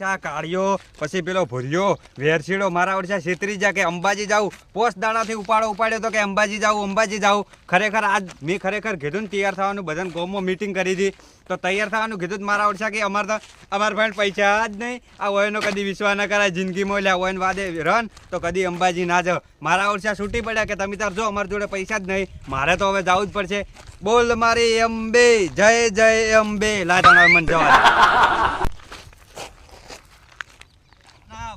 ચા કાઢ્યો, પછી પેલો ભૂર્યો, વેરશીડો મારા ઓરછા છેતરી જા કે અંબાજી જાઉં. પોસ્ટ દાણાથી ઉપાડો, ઉપાડ્યો તો કે અંબાજી જાઉં અંબાજી જાઉં. ખરેખર આજ મેં ખરેખર કીધું તૈયાર થવાનું, બધાને ગોમમાં મીટિંગ કરી હતી. તો તૈયાર થવાનું કીધું મારા ઓરછા કે અમારે તો, અમારા ભાઈ પૈસા જ નહીં. આ ઓયનો કદી વિશ્વાસ ના કરાય, જિંદગીમાં એટલે ઓયન વાદે રન, તો કદી અંબાજી ના જાઓ મારા ઓરછા છૂટી પડ્યા કે તમે તાર જો, અમારી જોડે પૈસા જ નહીં. મારે તો હવે જવું જ પડશે. બોલ મારી અંબે, જય જય અંબે. લાટાણા જવા દે. ના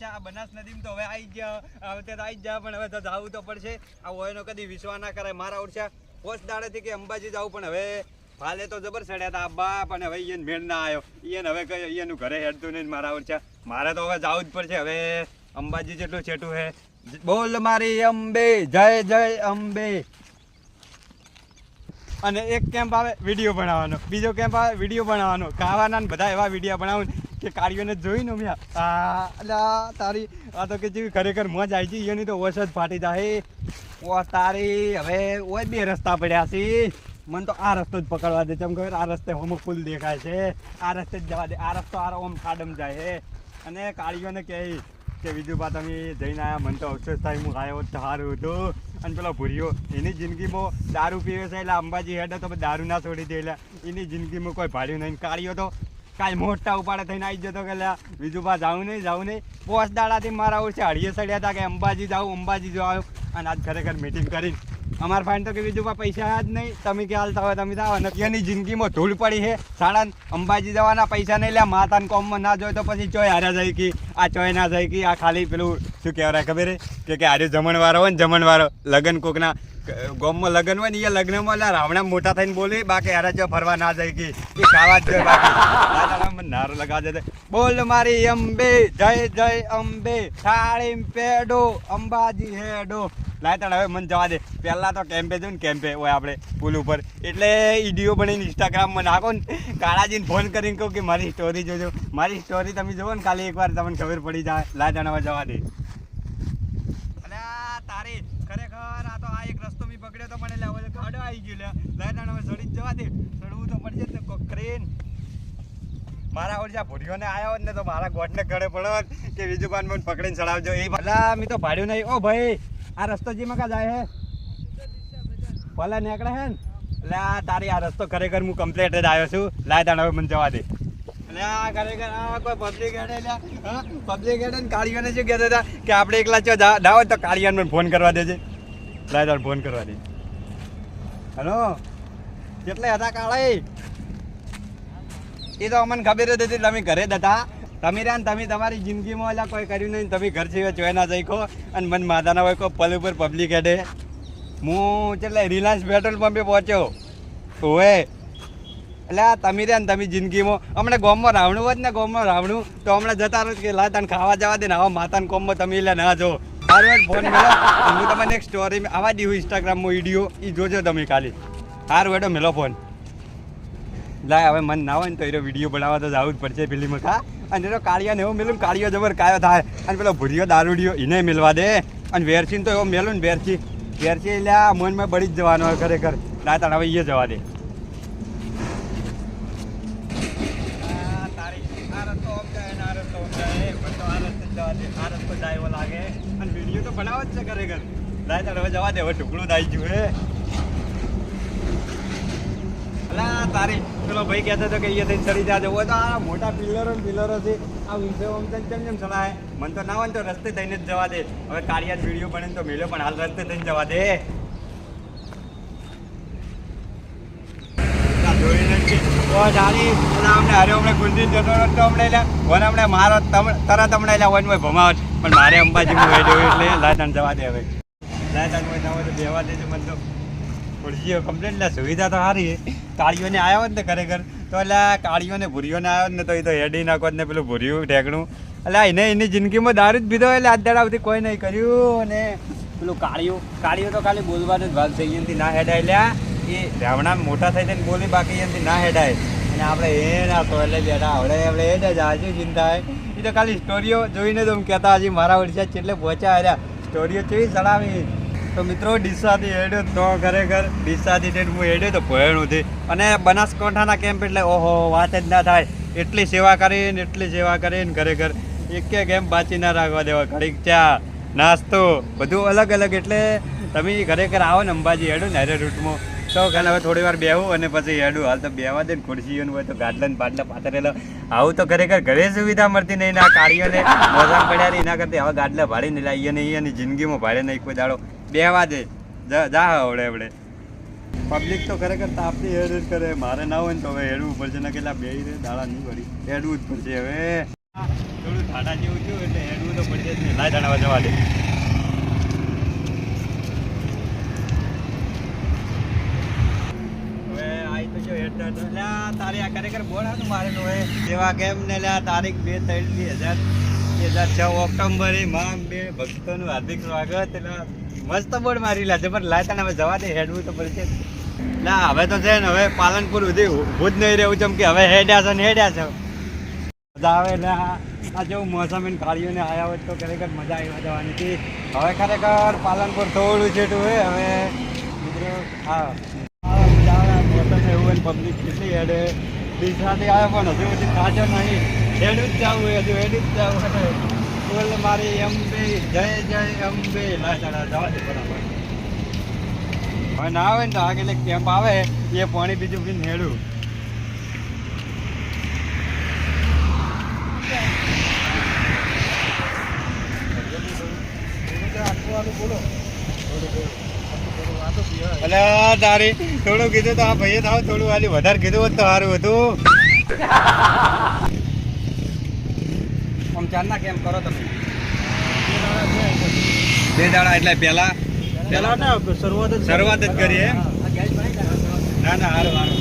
મારા આ બનાસ નદીમાં તો હવે આવી ગયા, હવે તો આવી જા પણ હવે તો જાવું તો પડશે. આ ઓયનો કદી વિશ્વાસ ના કરાય, મારા ઓરછા પોસ્ટ દાડેથી કે અંબાજી જાવ, પણ હવે હાલે તો જબર સડ્યા હતા બાપ અને હવે ઈયન મેળ ના આવ્યો ઈયન હવે કઈ ઈયનું ઘરે હેડતું નહીં મારા ઓરછા. મારે તો હવે જવું જ પડશે, હવે અંબાજી જેટલું છેટું હે. બોલ મારી અંબે, જય જય અંબે. અને એક કેમ્પ આવે, વીડિયો બનાવવાનો. બીજો કેમ્પ આવે, વીડિયો બનાવવાનો. ખાવાના બધા એવા વીડિયો બનાવું કે કાળીઓને જોઈને મેં આ તારી આ તો કે જેવી ખરેખર મોજ આવી છે, એની તો ઓછ જ ફાટી જાય. ઓ, તારી, હવે ઓય બે રસ્તા પડ્યા છે. મને તો આ રસ્તો જ પકડવા દે ચમ ખબર, આ રસ્તે હોમ ફૂલ દેખાય છે. આ રસ્તે જ જવા દે. આ રસ્તો આ ઓમ ખાડમ જાય હે અને કાળીઓને કહે કે બા, તમે જઈને આવ્યા મને તો અફસોસ થાય, હું આવ્યો તો સારું હતું. અને પેલો ભૂર્યો, એની જિંદગીમાં દારૂ પીવે છે એટલે અંબાજી હેડે તો દારૂ ના છોડી દે એટલે એની જિંદગીમાં કોઈ ભાડ્યું નહીં. કાળીઓ તો કાંઈ મોટા ઉપાડે થઈને આવી જતો કે બીજું બા જાવું નહીં જાવું નહીં. પોસ દાડાથી મારા ઓછે હળીએ સડ્યા હતા કે અંબાજી જાઉં, અંબાજી આવ્યો અને આજ ખરેખર મીટિંગ કરી અમાર ફાઈન તો કે બીજું બા પૈસા જ નહીં. તમે કે હાલતા હોય, તમે થાવ. અને એની જિંદગીમાં ધૂળ પડી છે. સાડા અંબાજી જવાના પૈસા નહીં લે, માતાને કોમમાં ના જોઈ તો પછી ચોય હારા જાય કે, આ ચોય ના જાય કે, આ ખાલી પેલું શું કહેવાય ખબર કે કે હારે જમણવારો હોય ને જમણવારો. લગન કોકના ગોમમાં લગ્ન હોય ને એ લગ્નમાં એટલે રાવણા મોટા થઈને બોલી, બાકી હારા જો ફરવા ના જાય કે, એ ખાવા જ જાય મને નારો લગાવ દે બોલ મારી અંબે, જય જય અંબે થાળી પેડો, અંબાજી હેડો. લાયતણ હવે મને જવા દે. પહેલા તો કેમ્પે જો ને કેમ્પે હોય આપણે પુલ ઉપર. એટલે વીડિયો બનાવીને ઇન્સ્ટાગ્રામમાં નાખો ને, કાળાજીને ફોન કરીને કહું કે, મારી સ્ટોરી જોજો. મારી સ્ટોરી તમે જુઓ ને, ખાલી એકવાર તમને ખબર પડી જાય. લાયતણ હવે જવા દે અલ્યા તારી ખરેખર આ તો આ એક રસ્તો મેં પકડ્યો તો આવી ગયો લાયતણ હવે સડી જવા દે. સડવું તો પડશે ને, કોક ક્રેન. મારા ઓર જ્યાં ભૂરીઓને આવ્યો ને તો મારા ગોઠને ગળે પડ્યો હોત કે બીજું પાન મને પકડીને ચડાવજો. એ ભલા મેં તો ભાડ્યું નહીં. ઓ ભાઈ, આ રસ્તો જીમાં કા જાય હે? ભલા નીકળે હે ને? એટલે આ તારી આ રસ્તો ખરેખર હું કમ્પ્લીટ જ આવ્યો છું. લાય તાણ હવે મને જવા દે. કાળિયાને શું કહેતા હતા? કે આપણે એકલા ચો ના તો કાળિયાને ફોન કરવા દેજે. લાય ફોન કરવા દે. હલો. કેટલે હતા કાળા? એ તો અમને ખબર જ હતી તમે ઘરે જ હતા. તમે રહ્યા તમે તમારી જિંદગીમાં ઓલા કોઈ કર્યું નહીં. તમે ઘર સિવાય જોઈ ના જઈ અને મને માતાના હોય કોઈ પલ ઉપર પબ્લિક હેડે. હું એટલે રિલાયન્સ પેટ્રોલ પંપે પહોંચ્યો. હોય એટલે આ તમે રહ્યા ને તમે જિંદગીમાં. હમણાં ગોમમાં રાવણું હોત ને ગોમમાં રાવણું, તો હમણાં જતા રહો કે લા તને ખાવા જવા દે ને આવા માતાના કોમમાં તમે એટલે ના જો સારું ફોન મેલો. હું તમને એક સ્ટોરી આવા દીધું ઇન્સ્ટાગ્રામમાં વીડિયો એ જોજો તમે ખાલી. હાર હેડો, મેલો ફોન લાય, હવે મન ના હોય ને તો એનો વીડિયો બનાવવા તો જવું જ પડશે ફિલ્મ મખા અને એનો કાળિયાને એવું મેલું કાળિયો જબર કાયો થાય. અને પેલો ભૂરિયો દારૂડિયો એને મેલવા દે. અને વેરસીને તો એવો મેલું ને વેરસી વેરસી એટલે મનમાં બળી જ જવાનો ખરેખર. ના તાણ, હવે એ જવા દે આ તારી આ રસ્તો આમ જાય ને આ રસ્તો આમ જાય પણ તો આ રસ્તે જ જવા આ એવો લાગે. અને વીડિયો તો બનાવો જ છે ખરેખર લાય તારે હવે જવા દે, હવે ઢુકડું થાય જુએ તારી ભાઈ કહેતો હતો તો મોટા પિલરો ને તો ના હોય તો રસ્તે થઈને જ જવા દે. હવે કાળિયા વીડિયો બને તો મેળ્યો, પણ હાલ રસ્તે થઈને જવા દે. અમને હારે હમણાં ગુંજી જતો રહ્યો તો હમણાં એટલે વન હમણાં મારો તરત હમણાં એટલે વન ભમાવટ પણ મારે અંબાજીમાં વેડ્યો એટલે લાયતાન જવા દે હવે. લાયતાન જવા દે બેવા દેજો, મને તો ખુરશીઓ કમ્પ્લેટ એટલે સુવિધા તો સારી કાળીઓને આવ્યા હોત ને ખરેખર, તો એટલે કાળીઓને ભૂરીઓને આવ્યો ને તો એ તો હેડી નાખો ને પેલું ભૂર્યું ઢેકણું. એટલે એને એની જિંદગીમાં દારૂ જ પીધો એટલે આજ દાડા સુધી કોઈ નહીં કર્યું અને પેલું કાળિયું કાળિયું તો ખાલી બોલવાનું જ ભાગ થઈ અહીંયાથી ના હેડાય. લ્યા, એ રાવણા મોટા થઈ થઈને બોલી બાકી એનાથી ના હેડાય. અને આપણે એ ના તો એટલે બેટા આવડે. આપણે એ જ હાજુ ચિંતા એ તો ખાલી સ્ટોરીઓ જોઈને તો કહેતા હજી મારા વડસા એટલે પહોંચ્યા રહ્યા સ્ટોરીઓ કેવી ચડાવી તો મિત્રો, ડીસાથી હેડ્યો તો ખરેખર ડીસાથી ડેટ હું હેડ્યો તો ભયણું છે અને બનાસકાંઠાના કેમ્પ એટલે ઓહો, વાત જ ના થાય. એટલી સેવા કરીને, એટલી સેવા કરીને ખરેખર એક એમ બાચી ના રાખવા દેવા. ઘડીક ચા, નાસ્તો, બધું અલગ અલગ. એટલે તમે ખરેખર આવો ને અંબાજી હેડો ને હારે રૂટમાં. તો અને હવે થોડી વાર બેહું અને પછી હેડું. હાલ તો બેવા દે ને ખુરશીઓ હોય તો ગાદલા ને બાટલા પાથરેલા આવું તો ખરેખર ઘરે સુવિધા મળતી નહીં ના કાર્યોને મોજા પડ્યા નહીં એના કરતા હવે ગાદલા ગાડલા ભાડીને લાવીએ નહીં, એની જિંદગીમાં ભાડે નહીં કોઈ દાડો. બેવા દે. જા આવડે હવડે પબ્લિક તો ખરેખર તાપથી હેડ કરે. મારે ના હોય ને તો હવે હેડવું પડશે. ને કેટલા બે રે દાડા નહીં પડી હેડવું જ પડશે હવે. થોડું ધાડા જેવું થયું એટલે હેડવું તો પડશે જ નહીં. લાય ધાડા જવા દે હવે આઈ તો જો હેડ હેડ લ્યા તારી આ ખરેખર બોલ હતું મારે તો હવે કેમ ને લ્યા, તારીખ બે ત્રણ હજાર બે હજાર છ ઓક્ટોબરે માં બે ભક્તોનું હાર્દિક સ્વાગત. એટલે મસ્ત બોર્ડ મારી લા જબર લાય તને હવે જવા હેડવું તો પડશે. ના હવે તો છે ને, હવે પાલનપુર સુધી ઊભું જ નહીં રહેવું જેમ કે હવે હેડ્યા છે ને હેડ્યા છે. મજા આવે એટલે આ જેવું મોસમ એને કાઢીઓને આવ્યા હોય તો ખરેખર મજા આવી જવાની. હતી હવે ખરેખર પાલનપુર થોડું છેટું હોય હવે મિત્રો, હા. આવે એવું પબ્લિક કેટલી હેડે. દિશાથી આવે પણ હજુ સુધી ખાજો નહીં. હેડું જ જવું હજુ હેડું જ જવું બોલ મારી અંબે જય જય, એમ બે. લાચાડા જવા દે બરાબર. હવે ના આવે ને તો એક કેમ્પ આવે, એ પાણી બીજું પીને હેડું. અલ્યા તારી થોડું કીધું તો આ ભાઈએ થાવ, થોડું આલી વધારે કીધું હોત તો સારું હતું. આમ કેમ કરો તમે? બે દાડા એટલે પહેલા? પેલા ના શરૂઆત જ શરૂઆત જ કરીએ ના ના, હારું હારું.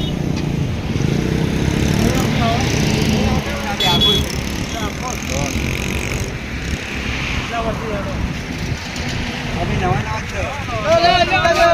નવા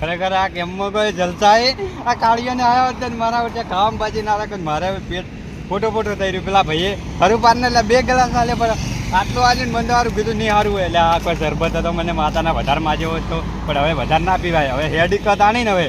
ખરેખર આ કેમમાં કોઈ જલસાએ આ કાળીઓને આવ્યો હતો ને મારા વચ્ચે ખાવામાં ભાજી ના રાખે મારે પેટ ફોટો ફોટો થઈ રહ્યું. પેલા ભાઈએ હરું પારને એટલે બે ગ્લાસ આલે પણ આટલું આજે મને સારું કીધું, નહીં સારું એટલે આ કોઈ શરબત હતો, મને માતાના વધારે માજ્યો હતો પણ હવે વધારે ના પીવાય. હવે હેડ કત આણી ને હવે.